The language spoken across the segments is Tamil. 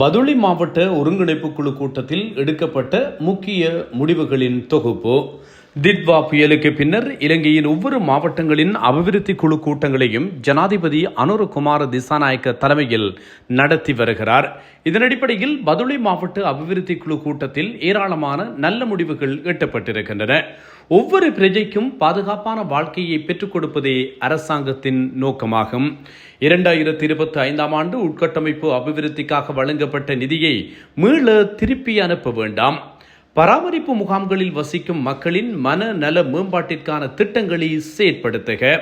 பதுளி மாவட்ட ஒருங்கிணைப்பு குழு கூட்டத்தில் எடுக்கப்பட்ட முக்கிய முடிவுகளின் தொகுப்பு. திட்வா புயலுக்கு பின்னர் இலங்கையின் ஒவ்வொரு மாவட்டங்களின் அபிவிருத்தி குழு கூட்டங்களையும் ஜனாதிபதி அனுரகுமார திசாநாயக்க தலைமையில் நடத்தி வருகிறார். இதன் அடிப்படையில் பதுளை மாவட்ட அபிவிருத்தி குழு கூட்டத்தில் ஏராளமான நல்ல முடிவுகள் எட்டப்பட்டிருக்கின்றன. ஒவ்வொரு பிரஜைக்கும் பாதுகாப்பான வாழ்க்கையை பெற்றுக் கொடுப்பதே அரசாங்கத்தின் நோக்கமாகும். இரண்டாயிரத்தி இருபத்தி ஐந்தாம் ஆண்டு உட்கட்டமைப்பு அபிவிருத்திக்காக வழங்கப்பட்ட நிதியை மீள திருப்பி அனுப்ப வேண்டாம். பராமரிப்பு முகாம்களில் வசிக்கும் மக்களின் மன நல மேம்பாட்டிற்கான திட்டங்களை செயற்படுத்துக.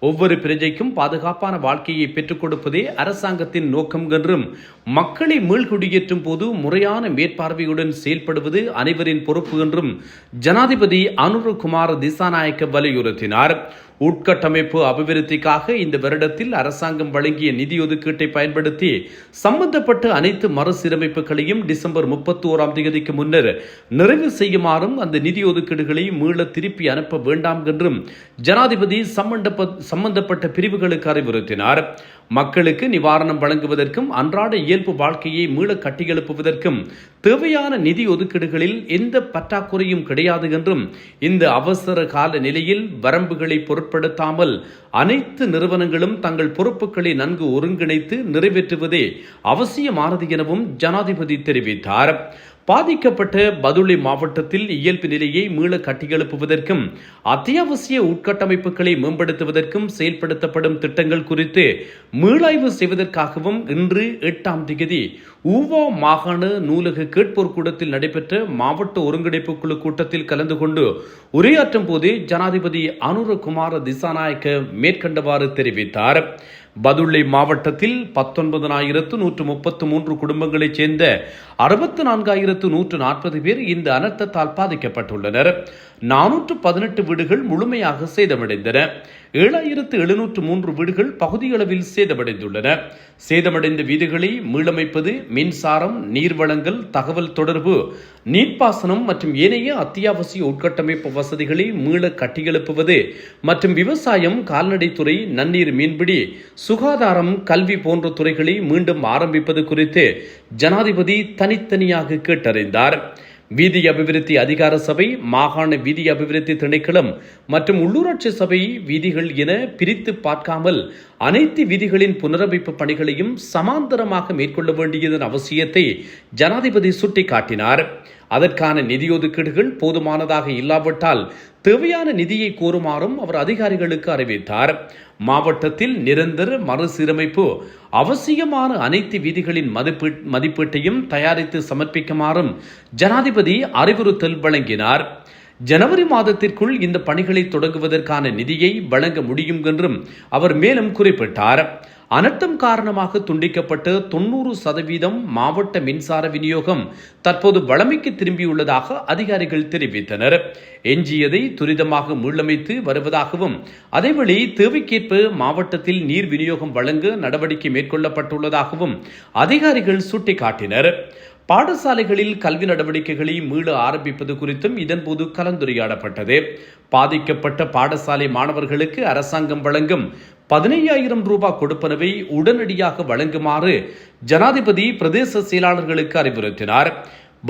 ஒவ்வொரு பிரஜைக்கும் பாதுகாப்பான வாழ்க்கையை பெற்றுக் கொடுப்பதே அரசாங்கத்தின் நோக்கம் என்றும் மக்களை மீள்குடியேற்றும் போது முறையான மேற்பார்வையுடன் செயல்படுவது அனைவரின் பொறுப்பு என்றும் ஜனாதிபதி அனுருகுமார் திசாநாயக்க வலியுறுத்தினார். உட்கட்டமைப்பு அபிவிருத்திக்காக இந்த வருடத்தில் அரசாங்கம் வழங்கிய நிதி ஒதுக்கீட்டை பயன்படுத்தி சம்பந்தப்பட்ட அனைத்து மறுசீரமைப்புகளையும் டிசம்பர் முப்பத்தி ஓராம் தேதிக்கு முன்னர் நிறைவு செய்யுமாறும் அந்த நிதி ஒதுக்கீடுகளை மீள திருப்பி அனுப்ப வேண்டாம் என்றும் ஜனாதிபதி சம்பந்தப்ப சம்பந்தப்பட்ட பிரிவுகளுக்கு அறிவுறுத்தினார். மக்களுக்கு நிவாரணம் வழங்குவதற்கும் அன்றாட இயல்பு வாழ்க்கையை மீள கட்டியெழுப்புவதற்கும் தேவையான நிதி ஒதுக்கீடுகளில் எந்த பற்றாக்குறையும் கிடையாது என்றும் இந்த அவசர கால நிலையில் வரம்புகளை பொருட்படுத்தாமல் அனைத்து நிறுவனங்களும் தங்கள் பொறுப்புகளை நன்கு ஒருங்கிணைத்து நிறைவேற்றுவதே அவசியமானது எனவும் ஜனாதிபதி தெரிவித்தார். பாதிக்கப்பட்ட பதுளை மாவட்டத்தில் இயல்பு நிலையை மீள கட்டியெழுப்புவதற்கும் அத்தியாவசிய உட்கட்டமைப்புகளை மேம்படுத்துவதற்கும் செயல்படுத்தப்படும் திட்டங்கள் குறித்து மீளாய்வு செய்வதற்காகவும் இன்று எட்டாம் திகதி ஊவா மாகாண நூலக கேட்போர் கூடத்தில் நடைபெற்ற மாவட்ட ஒருங்கிணைப்பு குழு கூட்டத்தில் கலந்து கொண்டு உரையாற்றும் போது ஜனாதிபதி அனுரகுமார திசாநாயக்க மேற்கண்டவாறு தெரிவித்தார். பதுளை மாவட்டத்தில் பத்தொன்பதனாயிரத்து நூற்று முப்பத்து மூன்று குடும்பங்களைச் சேர்ந்த அறுபத்து நான்காயிரத்து நூற்று நாற்பது பேர் இந்த அனர்த்தத்தால் பாதிக்கப்பட்டுள்ளனர். நானூற்று பதினெட்டு வீடுகள் முழுமையாக சேதமடைந்தன. ஏழாயிரத்து எழுநூற்று மூன்று வீடுகள் பகுதியளவில் சேதமடைந்துள்ளன. சேதமடைந்த வீடுகளை மீளமைப்பது மின்சாரம் நீர்வளங்கள் தகவல் தொடர்பு நீர்ப்பாசனம் மற்றும் ஏனைய அத்தியாவசிய உட்கட்டமைப்பு வசதிகளை மீள கட்டியெழுப்புவது மற்றும் விவசாயம் கால்நடைத்துறை நன்னீர் மீன்பிடி சுகாதாரம் கல்வி போன்ற துறைகளை மீண்டும் ஆரம்பிப்பது குறித்து ஜனாதிபதி தனித்தனியாக கேட்டறிந்தார். வீதி அபிவிருத்தி அதிகார சபை மாகாண வீதி அபிவிருத்தி திணைக்களம் மற்றும் உள்ளூராட்சி சபை வீதிகள் என பிரித்து பார்க்காமல் அனைத்து வீதிகளின் புனரமைப்பு பணிகளையும் சமாந்தரமாக மேற்கொள்ள வேண்டியதன் அவசியத்தை ஜனாதிபதி சுட்டிக்காட்டினார். அதற்கான நிதி ஒதுக்கீடுகள் போதுமானதாக இல்லாவிட்டால் தேவையான நிதியை கோருமாறும் அவர் அதிகாரிகளுக்கு அறிவித்தார். மாவட்டத்தில் நிரந்தர மறுசீரமைப்பு அவசியமான அனைத்து வீதிகளின் மதிப்பீ மதிப்பீட்டையும் தயாரித்து சமர்ப்பிக்குமாறும் ஜனாதிபதி அறிவுறுத்தல் வழங்கினார். ஜனவரி மாதத்திற்குள் இந்த பணிகளை தொடங்குவதற்கான நிதியை வழங்க முடியும் என்றும் அவர் மேலும் குறிப்பிட்டார். அனர்த்தம் காரணமாக துண்டிக்கப்பட்டு தொண்ணூறு சதவீதம் மாவட்ட மின்சார விநியோகம் தற்போது வளமைக்கு திரும்பியுள்ளதாக அதிகாரிகள் தெரிவித்தனர். எஞ்சியதை துரிதமாக மீளமைத்து வருவதாகவும் அதேவேளை தேவைக்கேற்ப மாவட்டத்தில் நீர் விநியோகம் வழங்க நடவடிக்கை மேற்கொள்ளப்பட்டுள்ளதாகவும் அதிகாரிகள் சுட்டிக்காட்டினர். பாடசாலைகளில் கல்வி நடவடிக்கைகளை மீள ஆரம்பிப்பது குறித்தும் இதன்போது கலந்துரையாடப்பட்டது. பாதிக்கப்பட்ட பாடசாலை மாணவர்களுக்கு அரசாங்கம் வழங்கும் பதினையாயிரம் ரூபாய் கொடுப்பனவை உடனடியாக வழங்குமாறு ஜனாதிபதி பிரதேச செயலாளர்களுக்கு அறிவுறுத்தினார்.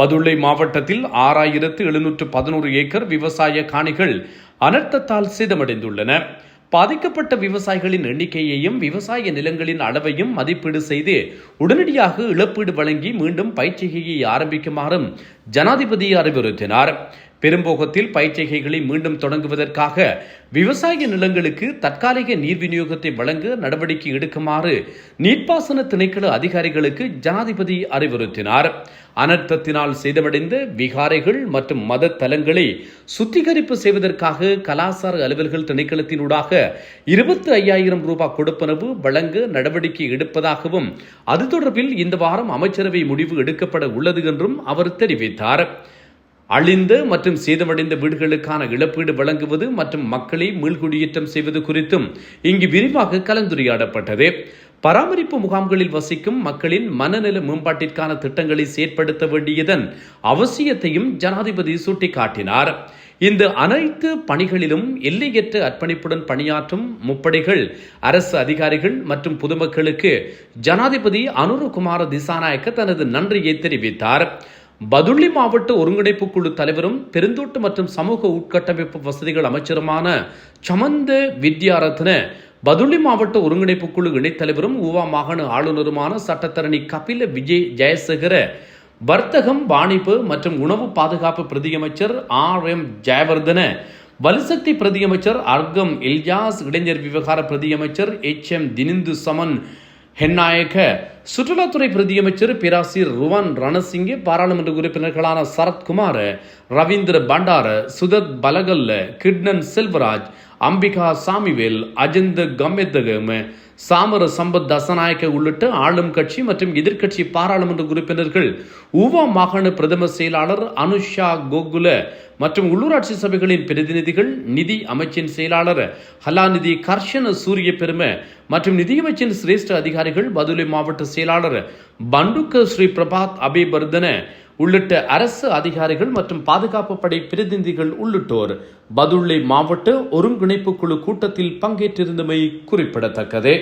பதுளை மாவட்டத்தில் ஆறாயிரத்து எழுநூற்று பதினோரு ஏக்கர் விவசாய காணிகள் அனர்த்தத்தால் சேதமடைந்துள்ளன. பாதிக்கப்பட்ட விவசாயிகளின் எண்ணிக்கையையும் விவசாய நிலங்களின் அளவையும் மதிப்பீடு செய்து உடனடியாக இழப்பீடு வழங்கி மீண்டும் பயிற்சிகையை ஆரம்பிக்குமாறும் ஜனாதிபதி அறிவுறுத்தினார். பெரும்போகத்தில் பயிற்சிகைகளை மீண்டும் தொடங்குவதற்காக விவசாய நிலங்களுக்கு தற்காலிக நீர் விநியோகத்தை வழங்க நடவடிக்கை எடுக்குமாறு நீர்ப்பாசன திணைக்கள அதிகாரிகளுக்கு ஜனாதிபதி அறிவுறுத்தினார். அனர்த்தத்தினால் சேதமடைந்த விகாரைகள் மற்றும் மத தலங்களை சுத்திகரிப்பு செய்வதற்காக கலாசார அலுவல்கள் திணைக்களத்தினூடாக இருபத்தி ஐயாயிரம் ரூபாய் கொடுப்பனவு வழங்க நடவடிக்கை எடுப்பதாகவும் அது தொடர்பில் இந்த வாரம் அமைச்சரவை முடிவு எடுக்கப்பட உள்ளது என்றும் அவர் தெரிவித்தார். அழிந்த மற்றும் சேதமடைந்த வீடுகளுக்கான இழப்பீடு வழங்குவது மற்றும் மக்களை மீள்குடியேற்றம் செய்வது குறித்தும் இங்கு விரிவாக கலந்துரையாடப்பட்டது. பராமரிப்பு முகாம்களில் வசிக்கும் மக்களின் மனநல மேம்பாட்டிற்கான திட்டங்களை செயற்படுத்த வேண்டியதன் அவசியத்தையும் ஜனாதிபதி சுட்டிக்காட்டினார். இந்த அனைத்து பணிகளிலும் எல்லையற்ற அர்ப்பணிப்புடன் பணியாற்றும் முப்படைகள் அரசு அதிகாரிகள் மற்றும் பொதுமக்களுக்கு ஜனாதிபதி அனுரகுமார திசாநாயக்க தனது நன்றியை தெரிவித்தார். பதுள்ளி மாவட்ட ஒருங்கிணைப்பு குழு தலைவரும் பெருந்தோட்டு மற்றும் சமூக உட்கட்டமைப்பு வசதிகள் அமைச்சருமான சமந்த வித்யாரத்ன பதுள்ளி மாவட்ட ஒருங்கிணைப்பு குழு இணைத்தலைவரும் ஊவா மாகாண ஆளுநருமான சட்டத்தரணி கபில விஜய் ஜெயசேகர வர்த்தகம் வாணிப்பு மற்றும் உணவு பாதுகாப்பு பிரதியமைச்சர் ஆர் எம் ஜெயவர்தன வலுசக்தி பிரதியமைச்சர் அர்கம் இல்ஜாஸ் இளைஞர் விவகார பிரதியமைச்சர் எச் எம் தினிந்து சமன் ஹென்னாயக்க சுற்றுலாத்துறை பிரதியமைச்சர் பேராசிரியர் ருவான் ரணசிங்கே பாராளுமன்ற உறுப்பினர்களான சரத்குமார் ரவீந்திர பண்டார சுதத் பலகல்ல கிட்னன் செல்வராஜ் அம்பிகா சாமிவேல் அஜந்த கம்மெத்தகம் சாமர சம்பத் தசநாயக்க உள்ளிட்ட ஆளும் கட்சி மற்றும் எதிர்க்கட்சி பாராளுமன்ற உறுப்பினர்கள் உவா மாகாண பிரதம செயலாளர் அனுஷா கோகுல மற்றும் உள்ளூராட்சி சபைகளின் பிரதிநிதிகள் நிதி அமைச்சின் செயலாளர் ஹலாநிதி கர்ஷன சூரிய பெரும மற்றும் நிதியமைச்சின் சிரேஷ்ட அதிகாரிகள் பதுளை மாவட்ட செயலாளர் பண்டுக்க ஸ்ரீ பிரபாத் அபிபர்தன உள்ளிட்ட அரசு அதிகாரிகள் மற்றும் பாதுகாப்பு படை பிரதிநிதிகள் உள்ளிட்டோர் பதுள்ளை மாவட்ட ஒருங்கிணைப்பு குழு கூட்டத்தில் பங்கேற்றிருந்தமை குறிப்பிடத்தக்கது.